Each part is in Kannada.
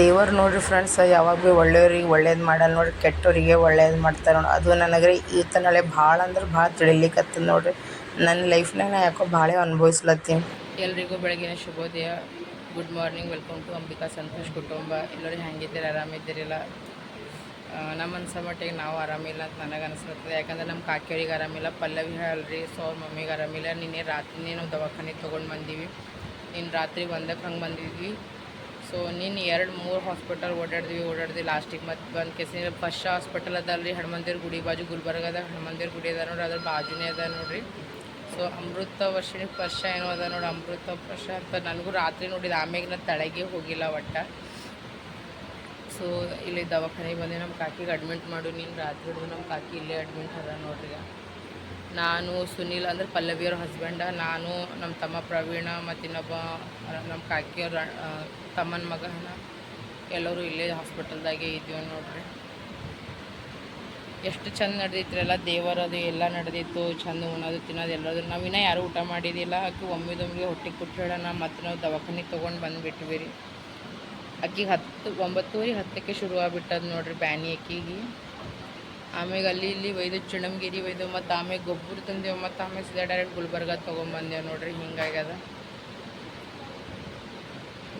ದೇವರು ನೋಡ್ರಿ ಫ್ರೆಂಡ್ಸ್ ಯಾವಾಗ ಭೀ ಒಳ್ಳೆಯವ್ರಿಗೆ ಒಳ್ಳೇದು ಮಾಡಲ್ಲ ನೋಡ್ರಿ, ಕೆಟ್ಟವರಿಗೆ ಒಳ್ಳೇದು ಮಾಡ್ತಾರೆ ನೋಡಿ ಅದು ನನಗೆ ಈತ ನಾಳೆ ಭಾಳ ಅಂದ್ರೆ ಭಾಳ ತಿಳಿಲಿಕತ್ತದ ನೋಡ್ರಿ. ನನ್ನ ಲೈಫ್ನಾಗ ನಾ ಯಾಕೋ ಭಾಳ ಅನುಭವಿಸ್ಲತ್ತೀನಿ ಎಲ್ರಿಗೂ ಬೆಳಗಿನ ಶುಭೋದಯ. Good morning welcome to Ambika Santosh ಕುಟುಂಬ. ಎಲ್ಲರೂ ಹೆಂಗಿದ್ದೀರಿ ಆರಾಮಿದ್ದೀರಿಲ್ಲ ನಮ್ಮ ಅನ್ಸೋ ಮಟ್ಟಿಗೆ ನಾವು ಆರಾಮಿಲ್ಲ ಅಂತ ನನಗೆ ಅನಿಸ್ಲತ್ತದೆ. ಯಾಕಂದ್ರೆ ನಮ್ಮ ಕಾಕಿಯವ್ರಿಗೆ ಆರಾಮಿಲ್ಲ, ಪಲ್ಲವಿ ಹೇಳ್ರಿ ಸೊ ಅವ್ರ ಮಮ್ಮಿಗೆ ಆರಾಮಿಲ್ಲ. ನಿನ್ನೆ ರಾತ್ರಿನೇ ನಾವು ದವಾಖಾನೆಗೆ ತೊಗೊಂಡು ಬಂದೀವಿ. ನಿನ್ನ ರಾತ್ರಿ ಒಂದಕ್ಕೆ ಹಂಗೆ ಬಂದಿದ್ವಿ. ಸೊ ನಿನ್ನ ಎರಡು ಮೂರು ಹಾಸ್ಪಿಟಲ್ ಓಡಾಡಿದ್ವಿ ಓಡಾಡಿದ್ವಿ ಲಾಸ್ಟಿಗೆ ಮತ್ತೆ ಬಂದು ಕೇಸಿ ಫಸ್ಟ್ ಹಾಸ್ಪಿಟಲ್ ಅಲ್ಲಿ ಹನುಮಂದಿರ ಗುಡಿ ಬಾಜು ಗುಲ್ಬರ್ಗದ ಹನುಮಂದಿರ ಗುಡಿ ಅದ ನೋಡ್ರಿ, ಅದ್ರ ಬಾಜುನೇ ಅದ ನೋಡ್ರಿ. ಸೊ ಅಮೃತ ವರ್ಷಿಣಿ ವರ್ಷ ಏನೋ ಅದ ನೋಡಿ ಅಮೃತ ವರ್ಷ ಅಂತ ನನಗೂ ರಾತ್ರಿ ನೋಡಿದ ಆಮೇಲೆ ನಾನು ತಳಗೆ ಹೋಗಿಲ್ಲ ಒಟ್ಟ. ಸೊ ಇಲ್ಲಿ ದವಾಖಾನೆಗೆ ಬಂದೆ ನಮ್ಮ ಕಾಕಿಗೆ ಅಡ್ಮಿಟ್ ಮಾಡು, ನೀನು ರಾತ್ರಿ ಹಿಡಿದು ನಮ್ಮ ಕಾಕಿ ಇಲ್ಲೇ ಅಡ್ಮಿಟ್ ಅದ ನೋಡ್ರಿ. ನಾನು ಸುನೀಲ್ ಅಂದ್ರೆ ಪಲ್ಲವಿಯವ್ರ ಹಸ್ಬೆಂಡ ನಾನು ನಮ್ಮ ತಮ್ಮ ಪ್ರವೀಣ ಮತ್ತು ಇನ್ನೊಬ್ಬ, ನಮ್ಮ ಕಾಕಿಯವ್ರ ತಮ್ಮನ ಮಗನ ಎಲ್ಲರೂ ಇಲ್ಲೇ ಹಾಸ್ಪಿಟಲ್ದಾಗೆ ಇದ್ದೀವಿ ನೋಡ್ರಿ. ಎಷ್ಟು ಚಂದ ಎಲ್ಲ ದೇವರದು ಎಲ್ಲ ನಡೆದಿತ್ತು ಚಂದ ಉಣ್ಣೋದು ತಿನ್ನೋದು ಎಲ್ಲದು. ನಾವು ಇನ್ನೂ ಯಾರೂ ಊಟ ಮಾಡಿದ್ದಿಲ್ಲ ಆಕೆ ಒಮ್ಮಿದೊಮ್ಮಿಗೆ ಹೊಟ್ಟೆ ಕೊಟ್ಟು ಮತ್ತು ನಾವು ದವಾಖಾನಿಗೆ ತೊಗೊಂಡು ಬಂದುಬಿಟ್ವಿ ರೀ. ಆಕಿಗೆ ಹತ್ತು, ಒಂಬತ್ತುವರೆ ಹತ್ತಕ್ಕೆ ಶುರು ಆಗಿಬಿಟ್ಟದ ನೋಡ್ರಿ ಬ್ಯಾನಿ ಅಕ್ಕಿಗೆ ಆಮೇಲೆ ಅಲ್ಲಿ ಇಲ್ಲಿ ಒಯ್ದು ಚಿಣಮ್ಗಿರಿ ಒಯ್ದು ಮತ್ತು ಆಮೇಲೆ ಗೊಬ್ಬರ ತಂದೆವು, ಮತ್ತು ಆಮೇಲೆ ಸೀದಾ ಡೈರೆಕ್ಟ್ ಗುಲ್ಬರ್ಗ ತೊಗೊಂಬಂದೇವು ನೋಡ್ರಿ, ಹಿಂಗಾಗ್ಯದ.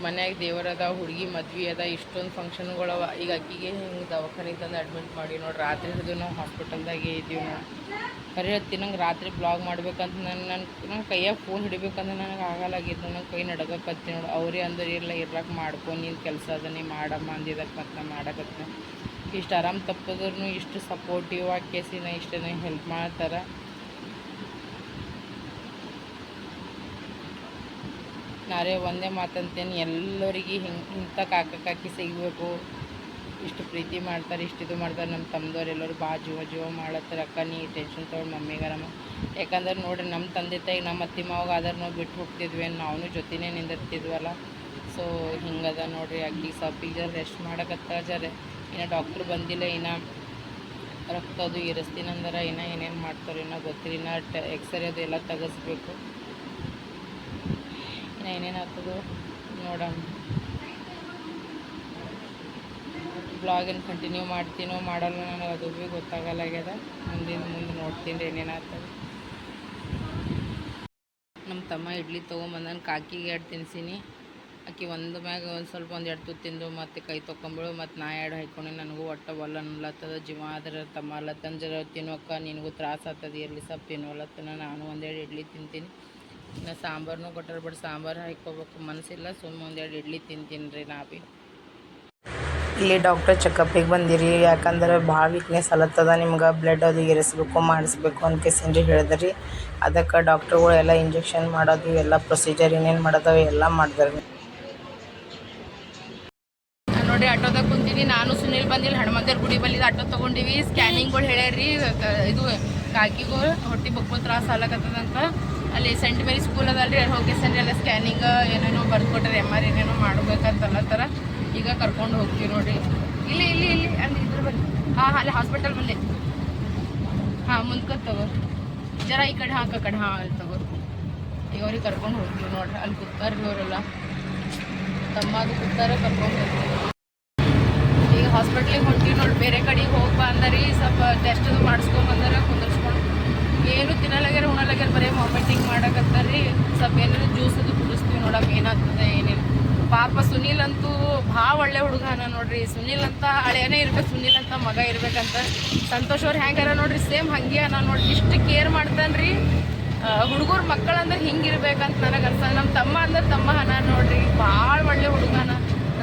ಮನ್ಯಾಗ ದೇವರದ ಹುಡುಗಿ ಮದ್ವೆ ಅದ, ಇಷ್ಟೊಂದು ಫಂಕ್ಷನ್ಗಳವ ಈಗ ಅಕ್ಕಿಗೆ ಹಿಂಗೆ ದವಾಖಾನೆ ತಂದು ಅಡ್ಮಿಟ್ ಮಾಡಿ ನೋಡ್ರಿ, ರಾತ್ರಿ ಹಿಡಿದು ನಾವು ಹಾಸ್ಪಿಟಲ್ದಾಗೆ ಇದ್ದೀವಿ ನಾವು. ಕರೆ ಹತ್ತಿ ನಂಗೆ ರಾತ್ರಿ ಬ್ಲಾಗ್ ಮಾಡ್ಬೇಕಂತ ನನ್ನ ನನ್ನ ನನ್ನ ಕೈಯಾಗ ಫೋನ್ ಹಿಡಿಬೇಕಂದ್ರೆ ನನಗೆ ಆಗಲಾಗಿದ್ದು ನಂಗೆ ಕೈ ನಡಗಕತ್ತಿ ನೋಡು. ಅವರೇ ಅಂದ್ರೆ ಇರಲ್ಲ ಇರ್ಲಕ್ಕೆ ಮಾಡ್ಕೊ, ನೀನು ಕೆಲಸ ಅದ, ನೀ ಮಾಡಮ್ಮ ಅಂದಿದ್ದಕ್ಕೆ ಮತ್ತು ಮಾಡಕತ್ತೆ ಇಷ್ಟು ಆರಾಮ್ ತಪ್ಪಿದ್ರು ಇಷ್ಟು ಸಪೋರ್ಟಿವ್ ಆಗಿ ಕೇಸಿನ ಇಷ್ಟು ಹೆಲ್ಪ್ ಮಾಡ್ತಾರೆ. ನಾರೇ ಒಂದೇ ಮಾತಂತೇನೆ, ಎಲ್ಲರಿಗೆ ಹಿಂಗೆ, ಇಂಥ ಕಾಕ ಸಿಗಬೇಕು. ಇಷ್ಟು ಪ್ರೀತಿ ಮಾಡ್ತಾರೆ, ಇಷ್ಟು ಇದು ಮಾಡ್ತಾರೆ, ನಮ್ಮ ತಮ್ಮದವ್ರು ಎಲ್ಲರೂ ಭಾಳ ಜೀವ ಜೀವ ಮಾಡತ್ತಾರೆ. ಅಕ್ಕ, ನೀ ಟೆನ್ಷನ್ ತೊಗೊಂಡು ಮಮ್ಮಿಗಾರಮ್ಮ ಯಾಕಂದ್ರೆ ನೋಡಿರಿ, ನಮ್ಮ ತಂದೆ ತಾಯಿ, ನಮ್ಮ ಅತ್ತಿ ಮಾವಾಗ ಆದ್ರೆ ನಾವು ಬಿಟ್ಟು ಹೋಗ್ತಿದ್ವಿ ನಾವು ಜೊತೆನೇ ನಿಂದಿರ್ತಿದ್ವಲ್ಲ. ಸೊ ಹಿಂಗದ ನೋಡಿರಿ ಅಗ್ಲಿ ಈಗ ರೆಸ್ಟ್ ಮಾಡಕತ್ತ ಜರ ಇನ್ನು ಡಾಕ್ಟ್ರ್ ಬಂದಿಲ್ಲ, ಇನ್ನು ರಕ್ತ ಅದು ಇರಿಸ್ತೀನಂದ್ರೆ, ಇನ್ನು ಏನೇನು ಮಾಡ್ತಾರೆ ಇನ್ನೂ ಗೊತ್ತಿಲ್ಲ, ಇನ್ನು ಟ ಎಕ್ಸ್ರೇ ಅದು ಎಲ್ಲ ತೆಗೆಸ್ಬೇಕು. ಇನ್ನು ಏನೇನು ಆಗ್ತದೋ ನೋಡೋಣ. ಬ್ಲಾಗಿನ ಕಂಟಿನ್ಯೂ ಮಾಡ್ತೀನೋ ಮಾಡಲ್ಲ ನನಗೆ ಅದು ಭೀ ಗೊತ್ತಾಗಲ್ಲಾಗ್ಯದ ಮುಂದಿನ ಮುಂದೆ ನೋಡ್ತೀನಿ ಏನೇನು ಆಗ್ತದೆ. ನಮ್ಮ ತಮ್ಮ ಇಡ್ಲಿ ತೊಗೊಂಬಂದನು, ಕಾಕಿಗೆ ಎರಡು ತಿನ್ಸೀನಿ. ಆಕಿ ಒಂದು ಮ್ಯಾಗ ಒಂದು ಸ್ವಲ್ಪ ಒಂದು ಎರಡು ತಿಂದು ಮತ್ತು ಕೈ ತೊಕೊಂಬಳು ಮತ್ತು ನಾ ಎರಡು ಹಾಕೊಂಡು ನನಗೂ ಒಟ್ಟು ಒಲ್ಲ ಅನ್ಲತ್ತದ ಜೀವ ಆದ್ರೆ ತಮ್ಮ ಜರ ತಿನ್ನೋಕ್ಕ ನಿನಗೂ ತ್ರಾಸ ಆಗ್ತದ, ಇರಲಿ ಸ್ವಲ್ಪ ತಿನ್ನೋಲತ್ತನ ನಾನು ಒಂದೆರಡು ಇಡ್ಲಿ ತಿಂತೀನಿ. ಇನ್ನು ಸಾಂಬಾರನ್ನೂ ಕೊಟ್ಟರೆ ಬಿಟ್ಟು ಸಾಂಬಾರು ಹಾಕೋಬೇಕು ಮನಸ್ಸಿಲ್ಲ ಸುಮ್ಮನೆ ಒಂದೆರಡು ಇಡ್ಲಿ ತಿಂತೀನಿ ರೀ ನಾ ಇಲ್ಲಿ ಡಾಕ್ಟರ್ ಚೆಕಪ್ಪಿಗೆ ಬಂದಿರಿ, ಯಾಕಂದ್ರೆ ಭಾಳ ವೀಕ್ನೆಸ್ ಅಲತ್ತದ ನಿಮ್ಗೆ ಬ್ಲಡ್ ಅದು ಇರಿಸ್ಬೇಕು ಮಾಡಿಸ್ಬೇಕು ಅಂತ ಕೇಸಿಂದ್ರಿ ಹೇಳಿದ್ರಿ. ಅದಕ್ಕೆ ಡಾಕ್ಟ್ರುಗಳು ಎಲ್ಲ ಇಂಜೆಕ್ಷನ್ ಮಾಡೋದು, ಎಲ್ಲ ಪ್ರೊಸೀಜರ್ ಏನೇನು ಮಾಡೋದು ಎಲ್ಲ ಮಾಡಿದ್ರಿ ನಾನ್ ನೋಡ್ರಿ ಆಟೋದಾಗ ಕುಂತೀನಿ ನಾನು ಸುನಿಲ್ ಬಂದಿಲ್ಲ ಹನುಮಂತರ್ ಗುಡಿ ಬಲ್ಲಿ ಆಟೋ ತೊಗೊಂಡಿವಿ ಸ್ಕ್ಯಾನಿಂಗ್ಗಳು ಹೇಳ್ಯಾರ್ರಿ ಇದು ಕಾಕಿಗೂ ಹೊಟ್ಟೆ ಬಕ್ಕೋ ತ್ರಾಸ ಆಗ್ಲಕತ್ತದಂತ ಅಲ್ಲಿ ಸೆಂಟ್ ಮೇರಿ ಸ್ಕೂಲ್ ಅದಲ್ರಿ, ಅಲ್ಲಿ ಹೋಗಿ ಸರಿ ಎಲ್ಲ ಸ್ಕ್ಯಾನಿಂಗ್ ಏನೇನೋ ಬರ್ಕೊಟ್ರೆ ಎಂ ಆರ್ ಏನೇನೋ ಮಾಡ್ಬೇಕಂತಲ್ಲ ಥರ ಈಗ ಕರ್ಕೊಂಡು ಹೋಗ್ತೀವಿ ನೋಡ್ರಿ. ಇಲ್ಲಿ ಇಲ್ಲಿ ಇಲ್ಲಿ, ಅಲ್ಲಿ ಇದ್ರ ಬಲ್ಲಿ ಹಾಂ, ಅಲ್ಲಿ ಹಾಸ್ಪಿಟಲ್ ಬಲ್ಲಿ ಹಾಂ ಮುಂದ್ಕ ತಗೋ. ಜರ ಈ ಕಡೆ ಹಾಕ ಕಡೆ ಹಾಂ, ಅಲ್ಲಿ ತಗೋ. ಈಗ ಅವ್ರಿಗೆ ಕರ್ಕೊಂಡು ಹೋಗ್ತೀವಿ ನೋಡ್ರಿ. ಅಲ್ಲಿ ಕೂತಾರ್ರಿ ಅವರೆಲ್ಲ. ತಮ್ಮ ಅದು ಕೂತಾರ ಕರ್ಕೊಂಡು ಹೋಗ್ತೀವಿ. ಹಾಸ್ಪಿಟ್ಲಿಗೆ ಹೊಂಟೀವಿ ನೋಡಿ, ಬೇರೆ ಕಡೆಗೆ ಹೋಗಿ ಬಂದರಿ ಸ್ವಲ್ಪ ಟೆಸ್ಟ್ ಅದು ಮಾಡಿಸ್ಕೊಂಡ್ ಬಂದಾರ, ಕುಂದರ್ಸ್ಕೊಂಡು. ಏನು ತಿನ್ನಲಾಗ್ಯಾರ, ಉಣಲಾಗ್ಯಾರ, ಬರೀ ವಾಮಿಟಿಂಗ್ ಮಾಡಕತ್ತಾರ್ರಿ. ಸ್ವಲ್ಪ ಏನಾದ್ರು ಜ್ಯೂಸ್ ಅದು ಕುಡಿಸ್ತೀವಿ ನೋಡಕ್ಕೆ ಏನಾಗ್ತದೆ, ಏನಿಲ್ಲ. ಪಾಪ ಸುನೀಲ್ ಅಂತೂ ಭಾಳ ಒಳ್ಳೆ ಹುಡುಗನ ನೋಡ್ರಿ. ಸುನೀಲ್ ಅಂತ ಹಳೆಯನೇ ಇರ್ಬೇಕು, ಸುನೀಲ್ ಅಂತ ಮಗ ಇರ್ಬೇಕಂತ. ಸಂತೋಷ್ ಅವ್ರು ಹೆಂಗಾರ ನೋಡ್ರಿ ಸೇಮ್ ಹಂಗೆ ಅನ್ನ ನೋಡ್ರಿ. ಇಷ್ಟು ಕೇರ್ ಮಾಡ್ತಾನ್ರಿ. ಹುಡುಗರು ಮಕ್ಕಳಂದ್ರೆ ಹಿಂಗಿರ್ಬೇಕಂತ ನನಗೆ ಅನ್ಸ ನಮ್ಮ ತಮ್ಮ ಅಂದ್ರೆ ತಮ್ಮ ಹನ ನೋಡ್ರಿ. ಭಾಳ ಒಳ್ಳೆ ಹುಡುಗನ.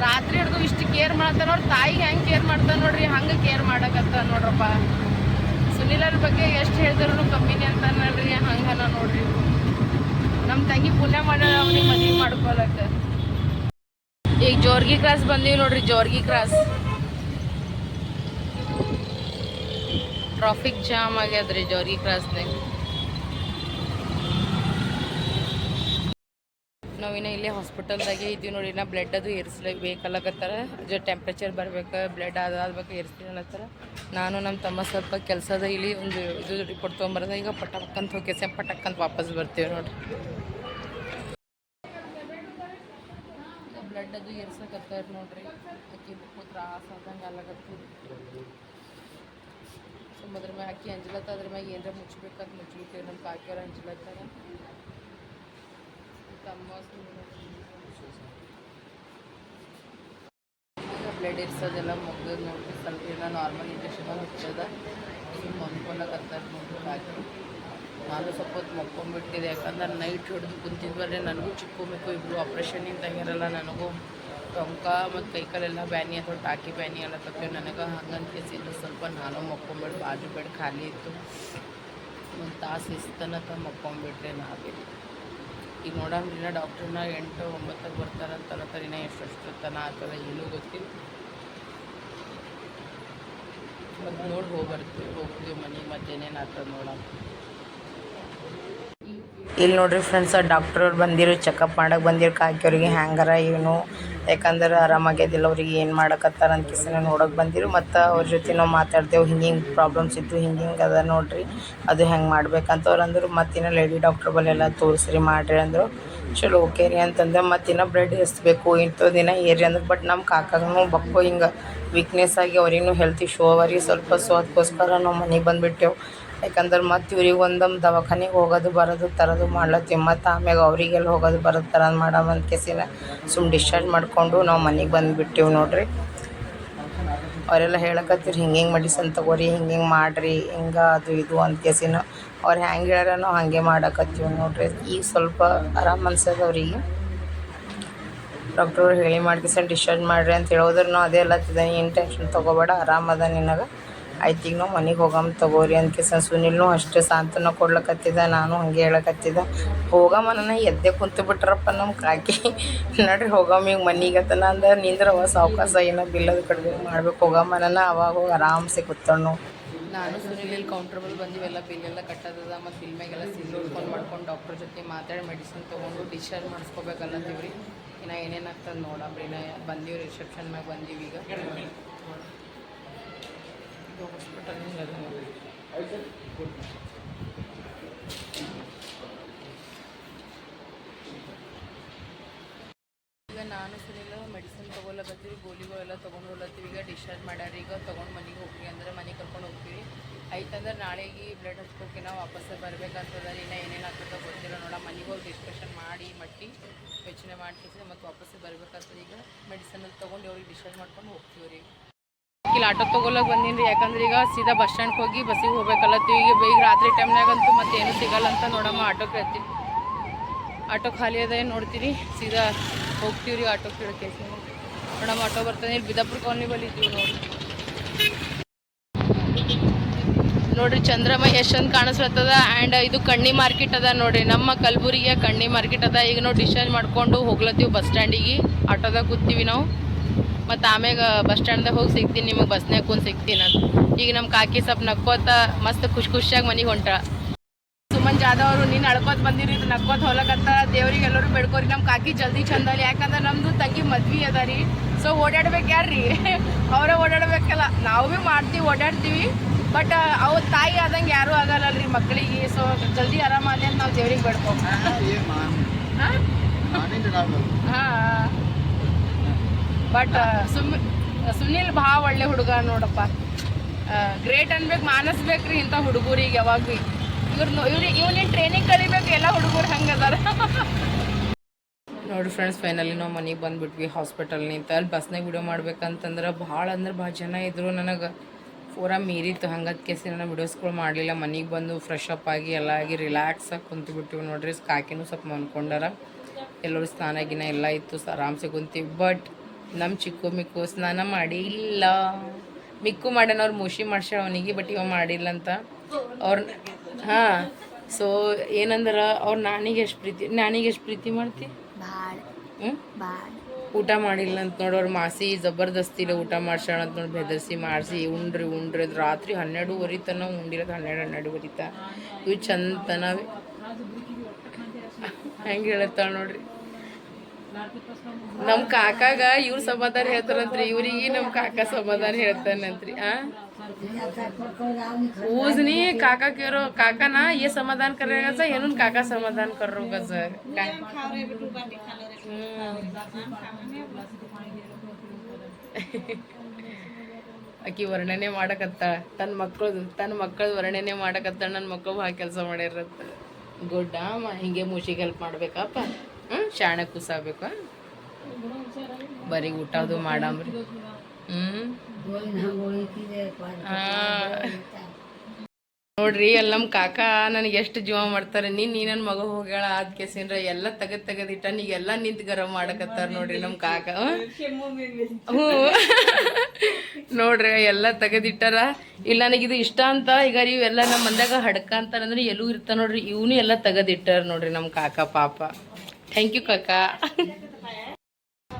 ರಾತ್ರಿ ಹಿಡಿದು ಇಷ್ಟು ಕೇರ್ ಮಾಡ್ತಾನ ಅವ್ರ ತಾಯಿಗೆ ಹೆಂಗೆ ಕೇರ್ ಮಾಡ್ತಾನೆ ನೋಡ್ರಿ, ಹಂಗೆ ಕೇರ್ ಮಾಡಕತ್ತ ನೋಡ್ರಪ್ಪ. ಸುನೀಲರ ಬಗ್ಗೆ ಎಷ್ಟು ಹೇಳಿದ್ರು ಕಮ್ಮಿನೇ ಅಂತ ನೋಡ್ರಿ ಹಂಗನ ನೋಡ್ರಿ. ನಮ್ಮ ತಂಗಿ ಪುಣ್ಯ ಮಾಡ್ಯಾಳ, ಅವ್ನಿಗೆ ಮದುವೆ ಮಾಡ್ಕೊಳಕ. ಈಗ ಜೋರ್ಗಿ ಕ್ರಾಸ್ ಬಂದೀವಿ ನೋಡ್ರಿ, ಜೋರ್ಗಿ ಕ್ರಾಸ್ ಟ್ರಾಫಿಕ್ ಜಾಮ್ ಆಗ್ಯದ್ರಿ ಜೋರ್ಗಿ ಕ್ರಾಸ್ನಾಗ ನಾವಿನ್ನ ಇಲ್ಲೇ ಹಾಸ್ಪಿಟಲ್ದಾಗೆ ಇದ್ದೀವಿ ನೋಡಿ ನಾ ಬ್ಲಡ್ ಅದು ಏರಿಸ್ಲಿಕ್ಕೆ ಬೇಕಲ್ಲಕತ್ತಾರ ಜೊ ಟೆಂಪ್ರೇಚರ್ ಬರ್ಬೇಕು ಬ್ಲಡ್ ಅದಾದ್ಬೇಕು ಏರಿಸ್ತೀನಿ ಅನ್ನತ್ತಾರ. ನಾನು ನಮ್ಮ ತಮ್ಮ ಸ್ವಲ್ಪ ಕೆಲಸದ ಇಲ್ಲಿ ಒಂದು ಇದು ರಿಪೋರ್ಟ್ ತೊಗೊಂಬರದ, ಈಗ ಪಟಕ್ಕಂತ ಹೋಗಿ ಪಟಕ್ ಅಂತ ವಾಪಸ್ ಬರ್ತೀವಿ ನೋಡ್ರಿ. ಬ್ಲಡ್ ಅದು ಏರ್ಸಕತ್ತಾರ ನೋಡ್ರಿ. ಅಕ್ಕಿ ತ್ರಾಸ ಆದಂಗೆ ಸೊ ಅದ್ರ ಮ್ಯಾಗ ಅಕ್ಕಿ ಅಂಜಲತ್ತ, ಅದ್ರ ಮ್ಯಾಗ ಏನರ ಮುಚ್ಚಬೇಕಂತ ಮುಚ್ಚಬೇಕು ನಮ್ಮ ಕಾಕಿಯವ್ರು ಅಂಜಲತ್ತಾರ. ಬ್ಲಡ್ ಇರ್ಸೋದೆಲ್ಲ ಮುಗಿದು ನೋಡ್ರಿ, ಸ್ವಲ್ಪ ಏನೋ ನಾರ್ಮಲ್ ಇಂಜೆಕ್ಷನ್ ಹಚ್ಚದ ಸುಮ್ಮನೆ ಮಲ್ಕೊಳಕತ್ತಾರ ನೋಡ್ರಿ ಹಾಕಿ. ನಾನು ಸ್ವಲ್ಪ ಹೊತ್ತು ಮಕ್ಕೊಂಡ್ಬಿಟ್ಟಿದೆ. ಯಾಕಂದ್ರೆ ನೈಟ್ ಹಿಡಿದು ಕುಂತಿದ್ವಲ್ಲೇ ನನಗೂ ಚಿಕ್ಕೋಬೇಕು ಇಬ್ಬರು ಆಪ್ರೇಷನಿಂದ ಇರಲ್ಲ ನನಗೂ ಟೊಂಕ ಮತ್ತು ಕೈಕಾಲೆಲ್ಲ ಬ್ಯಾನಿ ಅಥವಾ ಟಾಕಿ ಬ್ಯಾನಿ ಎಲ್ಲ ತಪ್ಪೆ ನನಗೆ ಹಂಗಂತ ಕೇಸಿದ್ದು ಸ್ವಲ್ಪ ನಾನು ಮಕ್ಕೊಂಬಿಟ್ಟು ಬಾಜು ಬೆಡ್ ಖಾಲಿ ಇತ್ತು. ಒಂದು ತಾಸು ಇಸ್ತನಕ ಮಕ್ಕೊಂಬಿಟ್ರೆ ನಾವೇ ಈಗ ನೋಡಂಗಿಲ್ಲ ಡಾಕ್ಟ್ರನ್ನ ಎಂಟು ಒಂಬತ್ತಕ್ಕೆ ಬರ್ತಾರಂತ ಅನ್ನೋತನ ಎಷ್ಟು ತನ ಆಗ್ತದ ಏನೂ ಗೊತ್ತಿಲ್ಲ. ಮತ್ತು ನೋಡಿ ಹೋಗಿ ಬರ್ತೀವಿ ಹೋಗ್ತೀವಿ ಮನೆ ಮತ್ತೆ ಏನೇನು ಆಗ್ತದೆ ನೋಡೋಣ. ಇಲ್ಲಿ ನೋಡ್ರಿ ಫ್ರೆಂಡ್ಸ್ ಡಾಕ್ಟ್ರವ್ರು ಬಂದಿರು ಚೆಕಪ್ ಮಾಡಕ್ಕೆ ಬಂದಿರು ಕಾಕಿಯವ್ರಿಗೆ ಹ್ಯಾಂಗರ ಏನು. ಯಾಕಂದ್ರೆ ಆರಾಮಾಗ್ಯದಿಲ್ಲ, ಅವ್ರಿಗೆ ಏನು ಮಾಡಕತ್ತಾರ ಅಂತ ಕಿಸಿನ ನೋಡಕ್ಕೆ ಬಂದಿರು. ಮತ್ತು ಅವ್ರ ಜೊತೆ ನಾವು ಮಾತಾಡ್ತೇವೆ ಹಿಂಗೆ ಹಿಂಗೆ ಪ್ರಾಬ್ಲಮ್ಸ್ ಇತ್ತು ಹಿಂಗೆ ಹಿಂಗೆ ಅದ ನೋಡ್ರಿ. ಅದು ಹೆಂಗೆ ಮಾಡ್ಬೇಕಂತ ಅವ್ರು ಅಂದರು ಮತ್ತಿನ್ನ ಲೇಡಿ ಡಾಕ್ಟ್ರ್ ಬಲ್ಲೆಲ್ಲ ತೋರಿಸ್ರಿ ಮಾಡ್ರಿ ಅಂದರು. ಚಲೋ ಓಕೆ ರೀ ಅಂತಂದ್ರೆ ಮತ್ತಿನ್ನ ಬ್ಲಡ್ ಎಸ್ಬೇಕು ಇಂಥ ದಿನ ಏರಿ ಅಂದ್ರೆ. ಬಟ್ ನಮ್ಮ ಕಾಕಾಗೂ ಬಕ್ಕೋ ಹಿಂಗೆ ವೀಕ್ನೆಸ್ ಆಗಿ ಅವ್ರಿಗೂ ಹೆಲ್ತ್ ಇಶ್ಯೂ ಅವರಿಗೆ ಸ್ವಲ್ಪ ಸೊ ಅದಕ್ಕೋಸ್ಕರ ನಾವು ಮನೆಗೆ ಬಂದುಬಿಟ್ಟೆವು. ಯಾಕಂದ್ರೆ ಮತ್ತು ಇವ್ರಿಗೆ ಒಂದೊಂದು ದವಾಖಾನೆಗೆ ಹೋಗೋದು, ಬರೋದು, ತರೋದು ಮಾಡ್ಲತ್ತೀವಿ ಮತ್ತು ಆಮ್ಯಾಗ ಅವರಿಗೆಲ್ಲ ಹೋಗೋದು, ಬರೋದು, ತರೋದು ಮಾಡಮ್ ಅಂತ ಕೇಸಿನ ಸುಮ್ ಡಿಸ್ಚಾರ್ಜ್ ಮಾಡಿಕೊಂಡು ನಾವು ಮನೆಗೆ ಬಂದುಬಿಟ್ಟಿವಿ ನೋಡ್ರಿ. ಅವರೆಲ್ಲ ಹೇಳಕತ್ತಿರಿ, ಹಿಂಗೆ ಹಿಂಗೆ ಮೆಡಿಸನ್ ತಗೋರಿ, ಹಿಂಗೆ ಹಿಂಗೆ ಮಾಡಿರಿ, ಹಿಂಗೆ ಅದು ಇದು ಅಂತ ಕೇಸಿನ ಅವ್ರು ಹೆಂಗೆ ಹೇಳ್ಯಾರ ನಾವು ಹಾಗೆ ಮಾಡಕತ್ತೀವಿ ನೋಡ್ರಿ. ಈಗ ಸ್ವಲ್ಪ ಆರಾಮ ಅನ್ಸದ ಅವ್ರಿಗೆ. ಡಾಕ್ಟ್ರು ಹೇಳಿ ಮಾಡ್ಕಿಸನ್ ಡಿಸ್ಚಾರ್ಜ್ ಮಾಡಿರಿ ಅಂತ ಹೇಳೋದ್ರೂ ಅದೇ ಎಲ್ಲ ಏನು ಟೆನ್ಷನ್ ತೊಗೋಬೇಡ ಆರಾಮದ ನಿನಗೆ. ಆಯ್ತು, ಈಗ ನಾವು ಮನೆಗೆ ಹೋಗಮ್ ತಗೋರಿ ಅಂತ ಸುನಿಲ್ನು ಅಷ್ಟೇ ಸಾಂತ್ವನ ಕೊಡ್ಲಕತ್ತಿದ, ನಾನು ಹಂಗೆ ಹೇಳಕತ್ತಿದ್ದ ಹೋಗಮ್ಮ ನನ್ನ, ಎದ್ದೆ ಕುಂತು ಬಿಟ್ರಪ್ಪ ನಮ್ಮ ಕಾಕಿ. ನಡ್ರಿ ಹೋಗಮ್ಮ ಈಗ ಮನೆಗೆ ಅಂತನ ಅಂದ ನಿಂದ್ರವ ಸಾವಕಾಶ ಏನೋ ಬಿಲ್ಲದ ಕಡಿಮೆ ಮಾಡ್ಬೇಕು. ಹೋಗಮ್ಮ ನನ್ನ, ಅವಾಗ ಹೋಗಿ ಆರಾಮ್ಸೆ ಕೂತ್ಕೊಂಡು ನಾನು ಸುನಿಲ್ ಕೌಂಟರ್ ಬಲ್ ಬಂದಿವೆಲ್ಲ ಬಿಲ್ ಎಲ್ಲ ಕಟ್ಟೋದದ, ಮತ್ತು ಬಿಲ್ ಮ್ಯಾಗೆಲ್ಲ ಸಿಲ್ ಫೋನ್ ಮಾಡ್ಕೊಂಡು ಡಾಕ್ಟರ್ ಜೊತೆ ಮಾತಾಡಿ ಮೆಡಿಸಿನ್ ತೊಗೊಂಡು ಡಿಸ್ಚಾರ್ಜ್ ಮಾಡಿಸ್ಕೋಬೇಕಲ್ಲತ್ತೀವ್ರಿ ಇನ್ನು ಏನೇನು ಆಗ್ತದೆ ನೋಡಮ್ರಿ ಇನ್ನು ಬಂದೀವಿ ರಿಸೆಪ್ಷನ್ ಮ್ಯಾಗ ಬಂದೀವಿ ಈಗ. ಈಗ ನಾನು ಸುನಿಲ್ಲ ಮೆಡಿಸಿನ್ ತೊಗೊಳಕತ್ತೀವಿ ಗೋಲಿಗಳೆಲ್ಲ ತೊಗೊಂಡು ಹೋಗ್ಲತ್ತೀವಿ, ಈಗ ಡಿಸ್ಚಾರ್ಜ್ ಮಾಡ್ಯಾರ ಈಗ ತೊಗೊಂಡು ಮನೆಗೆ ಹೋಗ್ತೀವಿ ಅಂದ್ರೆ ಮನೆಗೆ ಕರ್ಕೊಂಡು ಹೋಗ್ತೀವಿ. ಆಯ್ತಂದ್ರೆ ನಾಳೆಗೆ ಬ್ಲಡ್ ಹಚ್ಕೋಕೆ ನಾವು ವಾಪಸ್ ಬರ್ಬೇಕಂತದ ಇನ್ನು ಏನೇನು ಆಗ್ತದೆ ಗೊತ್ತಿಲ್ಲ ನೋಡ, ಮನೆಗೆ ಹೋಗಿ ಡಿಸ್ಕಷನ್ ಮಾಡಿ, ಮಟ್ಟಿ ಯೋಚನೆ ಮಾಡ್ತಿದ್ದೆ ಮತ್ತು ವಾಪಸ್ ಬರ್ಬೇಕಾಗ್ತದೆ. ಈಗ ಮೆಡಿಸನ್ ತೊಗೊಂಡು ಅವ್ರಿಗೆ ಡಿಸ್ಚಾರ್ಜ್ ಮಾಡ್ಕೊಂಡು ಹೋಗ್ತೀವ್ರಿ. ಇಲ್ಲಿ ಆಟೋ ತೊಗೊಳಕ್ಕೆ ಬಂದೀನಿ ರೀ ಯಾಕಂದ್ರೆ ಈಗ ಸೀದಾ ಬಸ್ ಸ್ಟ್ಯಾಂಡ್ಗೆ ಹೋಗಿ ಬಸ್ಸಿಗೆ ಹೋಗ್ಬೇಕಲ್ಲತ್ತೀವಿ ಈಗ ಈಗ ರಾತ್ರಿ ಟೈಮ್ನಾಗಂತೂ ಮತ್ತೆ ಏನೂ ಸಿಗಲ್ಲ ಅಂತ ನೋಡಮ್ಮ ಆಟೋ ಕೇಳ್ತೀವಿ ಆಟೋ ಖಾಲಿ ಅದ ಏನು ನೋಡ್ತೀರಿ? ಸೀದಾ ಹೋಗ್ತೀವಿ ರೀ ಆಟೋ ಕೇಳಕ್ಕೆ. ನೋಡಮ್ಮ, ಆಟೋ ಬರ್ತದೆ ಇಲ್ಲಿ ಬಿದಾಪುರ ಕಾಲೋನಿ ಬಲ್ಲಿ ಇದ್ದೀವಿ ನೋಡಿ. ನೋಡ್ರಿ ಚಂದ್ರಮ್ಮ ಎಷ್ಟೊಂದು ಕಾಣಿಸ್ಲತ್ತದ. ಆ್ಯಂಡ್ ಇದು ಕಣ್ಣಿ ಮಾರ್ಕೆಟ್ ಅದ ನೋಡ್ರಿ. ನಮ್ಮ ಕಲಬುರಗಿಯ ಕಣ್ಣಿ ಮಾರ್ಕೆಟ್ ಅದ. ಈಗ ನಾವು ಡಿಸ್ಚಾರ್ಜ್ ಮಾಡ್ಕೊಂಡು ಹೋಗ್ಲತ್ತೀವಿ ಬಸ್ ಸ್ಟ್ಯಾಂಡಿಗೆ. ಆಟೋದಾಗ ಕೂತೀವಿ ನಾವು. ಮತ್ತು ಆಮ್ಯಾಗ ಬಸ್ ಸ್ಟ್ಯಾಂಡ್ದಾಗ ಹೋಗಿ ಸಿಗ್ತೀನಿ ನಿಮಗೆ ಬಸ್ನ್ಯಾಗ ಕುಂದು ಸಿಗ್ತೀನಿ ಅಂತ. ಈಗ ನಮ್ಮ ಕಾಕಿ ಸ್ವಲ್ಪ ನಕ್ಕೋತ ಮಸ್ತ್ ಖುಷಿ ಖುಷಿಯಾಗಿ ಮನೆಗೆ ಹೊಂಟ ಸುಮನ್ ಜಾಧವ್ ಅವರು ನೀನು ಅಳ್ಕೋತ ಬಂದಿರಿ ಇದು ನಕ್ಕೋತ ಹೊಲಕತ್ತ? ದೇವ್ರಿಗೆ ಎಲ್ಲರೂ ಬೇಡ್ಕೋರಿ ನಮ್ಮ ಕಾಕಿ ಜಲ್ದಿ ಚಂದಲಿ ಯಾಕಂದ್ರೆ ನಮ್ಮದು ತಂಗಿ ಮದ್ವೆ ಅದ ರೀ. ಸೊ ಓಡಾಡ್ಬೇಕು ಯಾರ್ರಿ? ಅವರೇ ಓಡಾಡ್ಬೇಕಲ್ಲ. ನಾವು ಭೀ ಮಾಡ್ತೀವಿ ಓಡಾಡ್ತೀವಿ. ಬಟ್ ಅವ್ರ ತಾಯಿ ಆದಂಗೆ ಯಾರೂ ಆಗಲ್ಲಲ್ರಿ ಮಕ್ಕಳಿಗೆ ಸೊ ಜಲ್ದಿ ಆರಾಮಾಗಲಿ ಅಂತ ನಾವು ದೇವ್ರಿಗೆ ಬೇಡ್ಕೊ ಹಾಂ. ಬಟ್ ಸುಮ್ ಸುನಿಲ್ ಭಾಳ ಒಳ್ಳೆ ಹುಡುಗ ನೋಡಪ್ಪ. ಗ್ರೇಟ್ ಅನ್ಬೇಕು ಮಾನಸ್ಬೇಕ್ರಿ ಇಂಥ ಹುಡುಗರಿಗೆ ಯಾವಾಗ ಭೀ ಇವ್ರು ಇವ್ರಿಗೆ ಇವ್ನಿಗೆ ಟ್ರೈನಿಂಗ್ ಕಲಿಬೇಕು, ಎಲ್ಲ ಹುಡುಗರು ಹಂಗೆ ಅದಾರ. ನೋಡಿ ಫ್ರೆಂಡ್ಸ್ ಫೈನಲಿ ನಾವು ಮನೆಗೆ ಬಂದುಬಿಟ್ವಿ ಹಾಸ್ಪಿಟಲ್ನಿಂದ ಅಲ್ಲಿ ಬಸ್ನಾಗ ವಿಡಿಯೋ ಮಾಡ್ಬೇಕಂತಂದ್ರೆ ಭಾಳ ಅಂದ್ರೆ ಭಾಳ ಜನ ಇದ್ದರು ನನಗೆ. ಪೂರ ಮೀರಿತ್ತು, ಹಂಗದ ಕೇಸಿ ನಾನು ವಿಡಿಯೋಸ್ಗಳು ಮಾಡಲಿಲ್ಲ. ಮನೆಗೆ ಬಂದು ಫ್ರೆಶ್ ಅಪ್ ಆಗಿ, ಎಲ್ಲ ಆಗಿ ರಿಲ್ಯಾಕ್ಸ್ ಆಗಿ ಕುಂತು ನೋಡ್ರಿ. ಕಾಕಿನೂ ಸ್ವಲ್ಪ ಮನ್ಕೊಂಡಾರ ಎಲ್ಲರೂ ಸ್ನಾನ ಗಿನ ಎಲ್ಲ ಇತ್ತು ಆರಾಮ್ಸೆ ಕುಂತೀವಿ. ಬಟ್ ನಮ್ಮ ಚಿಕ್ಕು ಮಿಕ್ಕು ಸ್ನಾನ ಮಾಡಿ ಇಲ್ಲ ಮಿಕ್ಕು ಮಾಡ್ಯಾನ ಅವ್ರು ಮುಷಿ ಮಾಡ್ಸ್ಯಾಳ ಅವನಿಗೆ ಬಟ್ ಇವ ಮಾಡಿಲ್ಲ ಅಂತ ಅವ್ರ ಹಾಂ ಸೊ ಏನಂದ್ರೆ ಅವ್ರು ನಾನಿಗೆ ಎಷ್ಟು ಪ್ರೀತಿ ನಾನಿಗೆ ಎಷ್ಟು ಪ್ರೀತಿ ಮಾಡ್ತಿ? ಹ್ಞೂ ಊಟ ಮಾಡಿಲ್ಲ ಅಂತ ನೋಡಿ ಅವ್ರು ಮಾಸಿ ಜಬರ್ದಸ್ತಿಲ್ಲ ಊಟ ಮಾಡ್ಸೋಣ ಅಂತ ನೋಡಿ ಬೆದರ್ಸಿ ಮಾಡಿಸಿ ಉಂಡ್ರಿ ಉಂಡ್ರಿ ಅದು ರಾತ್ರಿ ಹನ್ನೆರಡುವರೆ ತನ ಉಂಡಿರೋದು ಹನ್ನೆರಡು ಹನ್ನೆರಡುವರೆ ತ. ಇವು ಚಂದ ತನವೇ ಹೆಂಗೆ ಹೇಳತ್ತಾಳ ನೋಡ್ರಿ? ನಮ್ಮ ಕಾಕಾಗ ಇವ್ರ ಸಮಾಧಾನ ಹೇಳ್ತಾರಂತ್ರಿ, ಇವ್ರಿಗೆ ನಮ್ಮ ಕಾಕಾ ಸಮಾಧಾನ ಹೇಳ್ತಾನಂತ್ರಿ, ಆ? ಊಜ್ನಿ ಕಾಕಾ ಕೇರೋ ಕಾಕಾನ ಏ ಸಮಾಧಾನ ಕರೆಗಸ ಏನೂ ಕಾಕಾ ಸಮಾಧಾನ ಕರೋ ಗಜ ಆಕಿ ವರ್ಣನೆ ಮಾಡಕತ್ತಾಳ ತನ್ನ ಮಕ್ಕಳದು ತನ್ನ ಮಕ್ಕಳದು ವರ್ಣನೆ ಮಾಡಕತ್ತಾ ನನ್ನ ಮಕ್ಕಳು ಭಾಳ ಕೆಲಸ ಮಾಡ್ಯಾರಂತ. ಗುಡ್ಡ ಹಿಂಗೆ ಮುಷಿಗೆ ಹೆಲ್ಪ್ ಮಾಡ್ಬೇಕಪ್ಪ. ಹ್ಞೂ ಶಾಣೆ ಕುಸಾಬೇಕು ಬರೀ ಊಟ ಅದು ಮಾಡಮ್ರಿ. ಹ್ಞೂ ನೋಡ್ರಿ, ಅಲ್ಲಿ ನಮ್ಮ ಕಾಕ ನನಗೆ ಎಷ್ಟು ಜೀವ ಮಾಡ್ತಾರೆ. ನೀನ್, ನೀ ನನ್ನ ಮಗ ಹೋಗ್ಯಾಳ, ಆದ್ ಕೇಸಿನ ಎಲ್ಲ ತೆಗದ್ ನೀ ನೀಗೆಲ್ಲ ನಿಂತ್ ಗರಂ ಮಾಡಕತ್ತಾರ ನೋಡ್ರಿ ನಮ್ಮ ಕಾಕ ಹ್ಞೂ. ನೋಡ್ರಿ, ಎಲ್ಲ ತೆಗದಿಟ್ಟಾರ ಇಲ್ಲ ನನಗಿದು ಇಷ್ಟ ಅಂತ, ಈಗ ಇವೆಲ್ಲ ನಮ್ಮ ಮಂದ್ಯಾಗ ಹಡ್ಕ ಅಂತಾರಂದ್ರೆ ಎಲ್ಲೂ ಇರ್ತಾವ ನೋಡ್ರಿ. ಇವನು ಎಲ್ಲ ತೆಗದಿಟ್ಟಾರ ನೋಡ್ರಿ ನಮ್ಮ ಕಾಕ ಪಾಪ. ಥ್ಯಾಂಕ್ ಯು ಕಕ್ಕ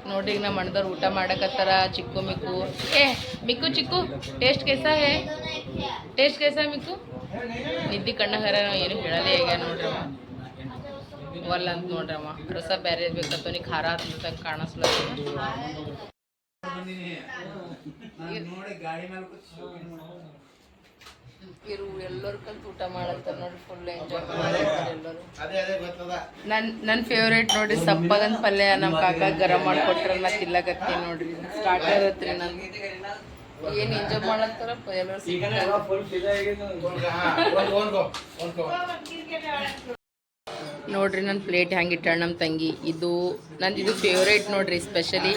ನೋಡಿ ಈಗ ನಮ್ಮ ಅಣ್ಣದವ್ರು ಊಟ ಮಾಡಕತ್ತಾರ, ಚಿಕ್ಕು ಮಿಕ್ಕು. ಏ, ಮಿಕ್ಕು, ಚಿಕ್ಕು ಟೇಸ್ಟ್ ಕೇಸ ಹೇ? ಟೇಸ್ಟ್ ಕೇಸ ಮಿಕ್ಕು? ನಿದ್ದಿ ಕಣ್ಣಾಗರ ಏನು ಹೇಳಲೇ ಈಗ ನೋಡ್ರಮ್ಮ ಒಲ್ಲ ಅಂತ ನೋಡ್ರಮ್ಮ ರಸ ಬೇರೆ ಬೇಕಂತ ನೀ ಖಾರ ಅಂತ ಕಾಣಿಸ್ಲ ಇರು ಎಲ್ಲರೂ ಕಲ್ತು ಊಟ ಮಾಡತ್ತಾರ ನೋಡಿ ಫುಲ್ ಎಂಜಾಯ್ ಮಾಡ್ತಾರೆ ಎಲ್ಲರೂ. ನನ್ ನನ್ನ ಫೇವ್ರೇಟ್ ನೋಡ್ರಿ ಸಪ್ಪಗನ್ ಪಲ್ಯ ನಮ್ಮ ಕಾಕ ಗರಂ ಮಾಡ್ಕೊಟ್ರ ನಾ ತಿಲ್ಲಕತ್ತಿ ನೋಡ್ರಿ. ಸ್ಟಾರ್ಟರ್ ಹತ್ರಿ ನನ್. ಏನ್ ಎಂಜಾಯ್ ಮಾಡತ್ತಾರ ಎಲ್ಲರೂ. ನೋಡ್ರಿ ನನ್ನ ಪ್ಲೇಟ್ ಹೆಂಗೆ ಇಟ್ಟಾಳ ನಮ್ಮ ತಂಗಿ. ಇದು, ನಂದು ಇದು ಫೇವ್ರೇಟ್ ನೋಡ್ರಿ ಸ್ಪೆಷಲಿ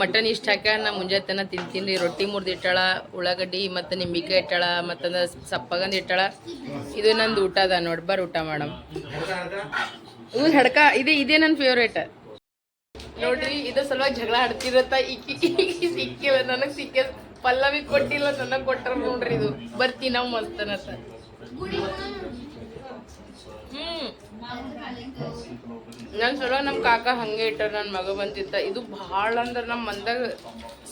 ಮಟನ್ ಇಷ್ಟ ಹಾಕ ನಾ ಮುಂಜಾನೆ ತಿಂತೀನಿ. ರೊಟ್ಟಿ ಮುರ್ದು ಇಟ್ಟಾಳ, ಉಳ್ಳಾಗಡ್ಡಿ ಮತ್ತು ನಿಂಬಿಕಾಯಿ ಇಟ್ಟಾಳ, ಮತ್ತು ಸಪ್ಪಗಂದು ಇಟ್ಟಾಳ. ಇದು ನಂದು ಊಟ ಅದ ನೋಡಿ, ಬರ್ ಊಟ ಮಾಡಮ್. ಹ್ಞೂ, ಹಡ್ಕ, ಇದೇ ಇದೇ ನನ್ನ ಫೇವ್ರೇಟ್ ನೋಡ್ರಿ ಇದು ಸಲುವಾಗಿ ಜಗಳ ಆಡ್ತಿರತ್ತ ಈಕಿ. ಸಿಕ್ಕಿ ನನಗೆ ಸಿಕ್ಕ, ಪಲ್ಲವಿ ಕೊಟ್ಟಿಲ್ಲ, ನನಗೆ ಕೊಟ್ಟರು ನೋಡ್ರಿ ಇದು. ಬರ್ತೀನಿ ನಾವು ಹ್ಮ್ ನನ್ ಸಲ ನಮ್ಮ ಕಾಕ ಹಂಗೆ ಇಟ್ಟಾರ ನನ್ನ ಮಗ ಬಂದಿದ್ದ. ಇದು ಭಾಳ ಅಂದ್ರೆ ನಮ್ಮ ಮಂದಾಗ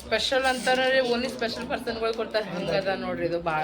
ಸ್ಪೆಷಲ್ ಅಂತಾರೆ ಓನ್ಲಿ ಸ್ಪೆಷಲ್ ಪರ್ಸನ್ಗಳು ಕೊಡ್ತಾರೆ. ಹಂಗದ ನೋಡ್ರಿ ಇದು ಭಾಳ.